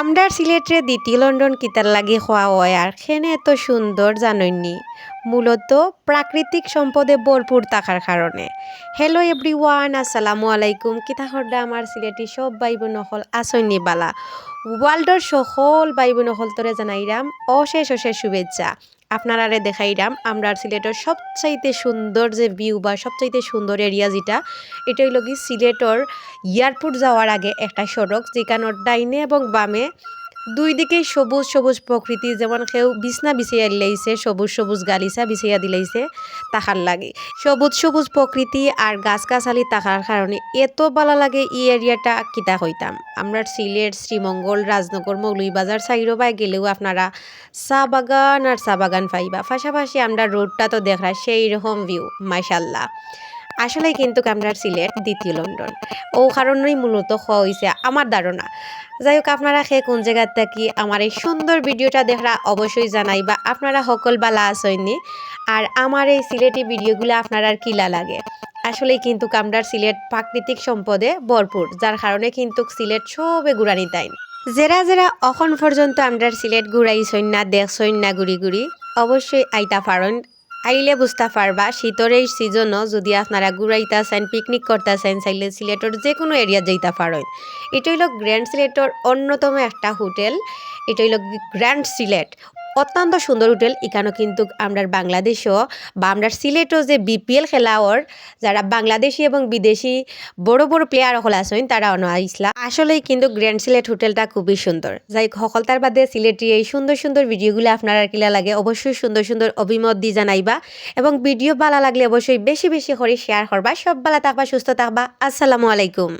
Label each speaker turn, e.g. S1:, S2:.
S1: আমরার সিলেটে দ্বিতীয় লন্ডন কিতার লাগি খোয়া হয় আর খেনে এত সুন্দর জানইনি মূলত প্রাকৃতিক সম্পদে ভরপুর থাকার কারণে হ্যালো এভরিওয়ান আসসালামু আলাইকুম কিতা আমার সিলেটি সব ভাই বোন হল আসইনি বালা। ওয়ার্ল্ডর সকল ভাই বোন হল তোরে জানাইরাম অশেষ অশেষ শুভেচ্ছা। আপনারারে দেখাইরাম আমরা সিলেটের সবচাইতে সুন্দর যে ভিউ বা সবচাইতে সুন্দর এরিয়া যেটা, এটা হইল কি সিলেটর এয়ারপোর্ট যাওয়ার আগে একটা সড়ক যেখানোর ডাইনে এবং বামে দুই দিকেই সবুজ সবুজ প্রকৃতি, যেমন কেউ বিছনা বিছিয়া দিলাইছে, সবুজ সবুজ গালিচা বিছিয়া দিলাইছে, তাহার লাগে। সবুজ সবুজ প্রকৃতি আর গাছগাছালি থাকার কারণে এত ভালো লাগে এই এরিয়াটা কিতা হইতাম আমরা সিলেট, শ্রীমঙ্গল, রাজনগর মৌলুইবাজার সাইরো বাই গেলেও আপনারা চা বাগান আর চা বাগান পাইবা। পাশাপাশি আমরা রোডটা তো দেখা সেই রকম ভিউ মাইশাল্লাহ আসলে কিন্তু আমরা সিলেট দ্বিতীয় লন্ডন। ও কারণেই মূলত হয়েছে আমার ধারণা। যাই হোক আপনারা সে কোন জায়গার থাকি আমার এই সুন্দর ভিডিওটা দেখা অবশ্যই জানাই বা আপনারা সকল বালা আসইনি আর আমার এই সিলেটি ভিডিওগুলো আপনার আর কিলা লাগে? আসলে কিন্তু কামরার সিলেট প্রাকৃতিক সম্পদে ভরপুর, যার কারণে কিন্তু সিলেট সবে ঘুরানি তাই। যেরা যেরা অখন পর্যন্ত আমরা সিলেট ঘুরাইছই না দেখছই না, ঘুরি ঘুরি, অবশ্যই আইতা পারেন। আইলে বুঝতে পারবা, শীতের এই সিজনও যদি আপনারা ঘুরাইতেছেন পিকনিক করতেছেন, চাইলে সিলেটর যে কোনো এরিয়া যাইতে পারেন। এটা হইল গ্র্যান্ড সিলেটর অন্যতম একটা হোটেল। এটা হইল গ্র্যান্ড সিলেট অত্যন্ত সুন্দর হোটেল। এখানেও কিন্তু আমরা বাংলাদেশও বা আমরা সিলেটও যে বিপিএল খেলাওর যারা বাংলাদেশি এবং বিদেশি বড় বড় প্লেয়ার হল আছেন, তারা অন আইসলা। আসলেই কিন্তু গ্র্যান্ড সিলেট হোটেলটা খুবই সুন্দর। যাই সকল তার বাদে সিলেটি এই সুন্দর সুন্দর ভিডিওগুলো আপনারা কিলা লাগে, অবশ্যই সুন্দর সুন্দর অভিমত দিয়ে জানাইবা এবং ভিডিও ভালো লাগলে অবশ্যই বেশি বেশি করে শেয়ার করবা। সব ভালো থাকবা, সুস্থ থাকবা। আসসালামু আলাইকুম।